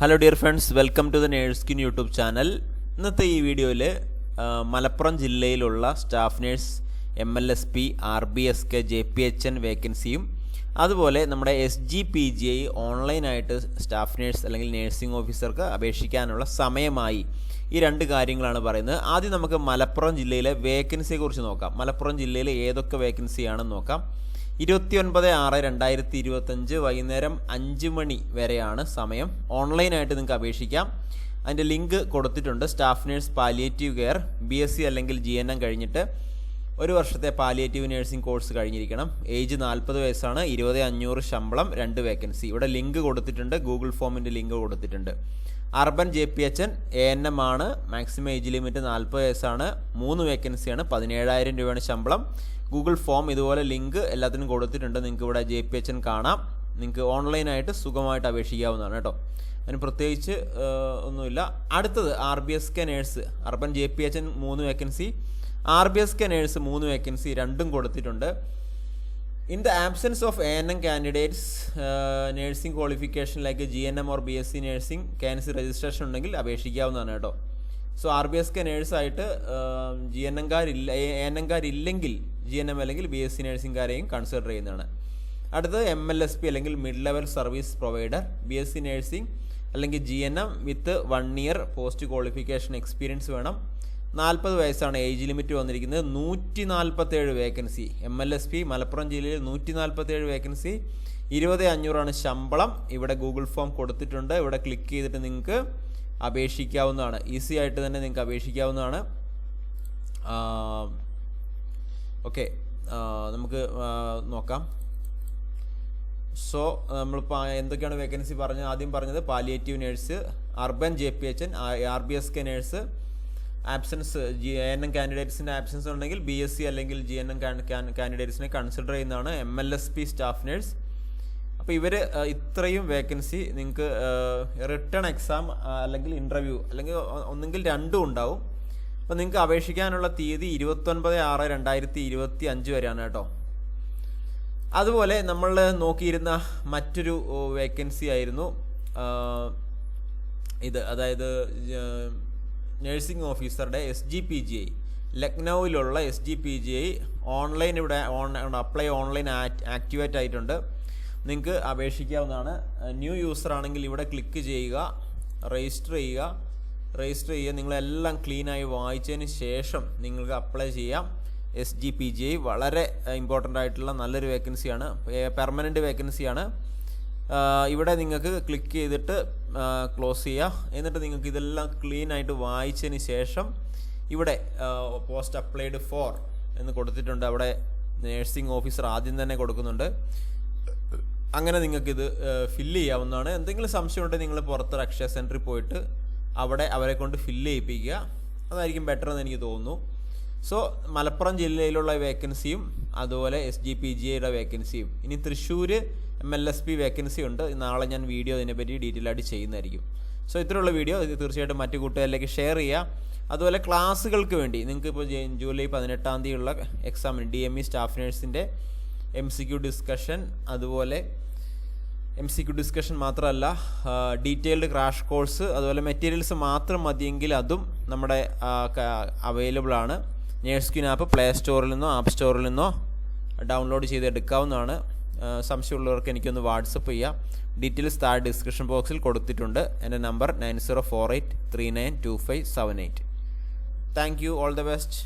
Hello dear friends welcome to the നേഴ്സ്കിൻ YouTube channel ഇന്നത്തെ ഈ വീഡിയോയിൽ മലപ്പുറം ജില്ലയിലുള്ള staff nurse M L S P R B S K J P H N വേക്കൻസിയും അതുപോലെ നമ്മുടെ S G P G I ഓൺലൈനായിട്ട് staff nurse അല്ലെങ്കിൽ nursing ഓഫീസർക്ക് അപേക്ഷിക്കാനുള്ള സമയമായി ഈ രണ്ട് കാര്യങ്ങളാണ് പറയുന്നത്. ആദ്യം നമുക്ക് മലപ്പുറം ജില്ലയിലെ വേക്കൻസിയെക്കുറിച്ച് നോക്കാം. മലപ്പുറം ജില്ലയിലെ ഏതൊക്കെ വേക്കൻസിയാണെന്ന് നോക്കാം. ഇരുപത്തി ഒൻപത് ആറ് രണ്ടായിരത്തി ഇരുപത്തഞ്ച് വൈകുന്നേരം അഞ്ച് മണി വരെയാണ് സമയം. ഓൺലൈനായിട്ട് നിങ്ങൾക്ക് അപേക്ഷിക്കാം. അതിന്റെ ലിങ്ക് കൊടുത്തിട്ടുണ്ട്. Staff nurse palliative care B S C അല്ലെങ്കിൽ ജി എൻ എം കഴിഞ്ഞിട്ട് ഒരു വർഷത്തെ പാലിയേറ്റീവ് നഴ്സിംഗ് കോഴ്സ് കഴിഞ്ഞിരിക്കണം. ഏജ് നാൽപ്പത് വയസ്സാണ്. ഇരുപത് അഞ്ഞൂറ് ശമ്പളം രണ്ട് വേക്കൻസി. ഇവിടെ ലിങ്ക് കൊടുത്തിട്ടുണ്ട്. ഗൂഗിൾ ഫോമിന്റെ ലിങ്ക് കൊടുത്തിട്ടുണ്ട്. Urban J P H N A N M ആണ്. മാക്സിമം ഏജ് ലിമിറ്റ് നാൽപ്പത് വയസ്സാണ്. മൂന്ന് വേക്കൻസിയാണ്. പതിനേഴായിരം രൂപയാണ് ശമ്പളം. ഗൂഗിൾ ഫോം ഇതുപോലെ ലിങ്ക് എല്ലാത്തിനും കൊടുത്തിട്ടുണ്ട് നിങ്ങൾക്ക് ഇവിടെ ജെ പി എച്ച് എൻ കാണാം. നിങ്ങൾക്ക് ഓൺലൈനായിട്ട് സുഖമായിട്ട് അപേക്ഷിക്കാവുന്നതാണ് കേട്ടോ. അതിന് പ്രത്യേകിച്ച് ഒന്നുമില്ല. അടുത്തത് R B S K nurse urban J P H N മൂന്ന് vacancy R B S K nurse മൂന്ന് വേക്കൻസി രണ്ടും കൊടുത്തിട്ടുണ്ട് in the absence of A N M candidates nursing qualification like G N M or B S C nursing council registration ഉണ്ടെങ്കിൽ അപേക്ഷിക്കാവുന്നതാണ് കേട്ടോ. So R B S K നേഴ്സായിട്ട് G N എംകാരില്ല A N എംകാരില്ലെങ്കിൽ G N M അല്ലെങ്കിൽ B S C നഴ്സിംഗുകാരെയും consider ചെയ്യുന്നതാണ്. അടുത്തത് M L S P അല്ലെങ്കിൽ mid level service provider B S C nursing അല്ലെങ്കിൽ G N M with one year post qualification experience വേണം. നാൽപ്പത് വയസ്സാണ് ഏജ് ലിമിറ്റ് വന്നിരിക്കുന്നത്. നൂറ്റി നാൽപ്പത്തേഴ് vacancy M L S P Malappuram ജില്ലയിൽ നൂറ്റി നാൽപ്പത്തേഴ് വേക്കൻസി ഇരുപത് അഞ്ഞൂറാണ് ശമ്പളം. ഇവിടെ ഗൂഗിൾ ഫോം കൊടുത്തിട്ടുണ്ട്. ഇവിടെ ക്ലിക്ക് ചെയ്തിട്ട് നിങ്ങൾക്ക് അപേക്ഷിക്കാവുന്നതാണ്. ഈസി ആയിട്ട് തന്നെ നിങ്ങൾക്ക് അപേക്ഷിക്കാവുന്നതാണ്. ഓക്കെ നമുക്ക് നോക്കാം. സോ നമ്മളിപ്പോൾ എന്തൊക്കെയാണ് വേക്കൻസി പറഞ്ഞത് ആദ്യം പറഞ്ഞത് palliative nurse urban J P H N R B S K nurse absence G N M കാൻഡിഡേറ്റ്സിന്റെ absence ഉണ്ടെങ്കിൽ ബി എസ് സി അല്ലെങ്കിൽ ജി എൻ എം കാൻഡിഡേറ്റ്സിനെ കൺസിഡർ ചെയ്യുന്നതാണ് M L S P staff nurse അപ്പോൾ ഇവർ ഇത്രയും വേക്കൻസി നിങ്ങൾക്ക് return exam അല്ലെങ്കിൽ interview അല്ലെങ്കിൽ ഒന്നെങ്കിൽ രണ്ടും ഉണ്ടാവും. അപ്പോൾ നിങ്ങൾക്ക് അപേക്ഷിക്കാനുള്ള തീയതി ഇരുപത്തൊൻപത് ആറ് രണ്ടായിരത്തി ഇരുപത്തി അഞ്ച് വരെയാണ് കേട്ടോ. അതുപോലെ നമ്മൾ നോക്കിയിരുന്ന മറ്റൊരു വേക്കൻസി ആയിരുന്നു. ഇത് അതായത് നഴ്സിംഗ് ഓഫീസറുടെ S G P G I ലക്നൌവിലുള്ള S G P G I online ഇവിടെ ഓൺ അപ്ലൈ ഓൺലൈൻ ആക്ടിവേറ്റ് ആയിട്ടുണ്ട്. നിങ്ങൾക്ക് അപേക്ഷിക്കാവുന്നതാണ്. ന്യൂ യൂസർ ആണെങ്കിൽ ഇവിടെ ക്ലിക്ക് ചെയ്യുക രജിസ്റ്റർ ചെയ്യുക. രജിസ്റ്റർ ചെയ്യുക. നിങ്ങളെല്ലാം ക്ലീനായി വായിച്ചതിന് ശേഷം നിങ്ങൾക്ക് അപ്ലൈ ചെയ്യാം. എസ് ജി പി ജി വളരെ ഇമ്പോർട്ടന്റ് ആയിട്ടുള്ള നല്ലൊരു വേക്കൻസിയാണ് പെർമനന്റ് വേക്കൻസിയാണ് ഇവിടെ നിങ്ങൾക്ക് ക്ലിക്ക് ചെയ്തിട്ട് ക്ലോസ് ചെയ്യുക എന്നിട്ട് നിങ്ങൾക്ക് ഇതെല്ലാം ക്ലീൻ ആയിട്ട് വായിച്ചതിന് ശേഷം ഇവിടെ പോസ്റ്റ് അപ്ലൈഡ് ഫോർ എന്ന് കൊടുത്തിട്ടുണ്ട്. അവിടെ നേഴ്സിംഗ് ഓഫീസർ ആദ്യം തന്നെ കൊടുക്കുന്നുണ്ട്. അങ്ങനെ നിങ്ങൾക്കിത് ഫില്ല് ചെയ്യാവുന്നതാണ്. എന്തെങ്കിലും സംശയം ഉണ്ടെങ്കിൽ നിങ്ങൾ പുറത്തൊരു അക്ഷയ സെന്ററിൽ പോയിട്ട് അവിടെ അവരെ കൊണ്ട് ഫില്ല് ചെയ്യിപ്പിക്കുക. അതായിരിക്കും ബെറ്റർ എന്ന് എനിക്ക് തോന്നുന്നു. സോ മലപ്പുറം ജില്ലയിലുള്ള വേക്കൻസിയും അതുപോലെ എസ് ജി പി ജി ഐയുടെ വേക്കൻസിയും ഇനി Thrissur M L S P vacancy ഉണ്ട്. നാളെ ഞാൻ വീഡിയോ ഇതിനെപ്പറ്റി ഡീറ്റെയിൽ ആയിട്ട് ചെയ്യുന്നതായിരിക്കും. സോ ഇത്രയുള്ള വീഡിയോ ഇത് തീർച്ചയായിട്ടും മറ്റു കൂട്ടുകാരിലേക്ക് ഷെയർ ചെയ്യുക. അതുപോലെ ക്ലാസ്സുകൾക്ക് വേണ്ടി നിങ്ങൾക്ക് ഇപ്പോൾ ജൂലൈ പതിനെട്ടാം തീയതിയുള്ള എക്സാമിന് ഡി എം ഇ സ്റ്റാഫ് നേഴ്സിന്റെ എം സി ക്യു ഡിസ്കഷൻ അതുപോലെ എം സി ക്യു ഡിസ്കഷൻ മാത്രമല്ല ഡീറ്റെയിൽഡ് ക്രാഷ് കോഴ്സ് അതുപോലെ മെറ്റീരിയൽസ് മാത്രം മതിയെങ്കിൽ അതും നമ്മുടെ അവൈലബിൾ ആണ്. നേഴ്സ്ക്യൂൻ ആപ്പ് പ്ലേ സ്റ്റോറിൽ നിന്നോ ആപ്പ് സ്റ്റോറിൽ നിന്നോ ഡൗൺലോഡ് ചെയ്ത് എടുക്കാവുന്നതാണ് സംശയമുള്ളവർക്ക് എനിക്കൊന്ന് വാട്സപ്പ് ചെയ്യാം. ഡീറ്റെയിൽസ് താഴെ ഡിസ്ക്രിപ്ഷൻ ബോക്സിൽ കൊടുത്തിട്ടുണ്ട്. എന്റെ number nine zero four eight three nine two five seven eight. Thank you all the best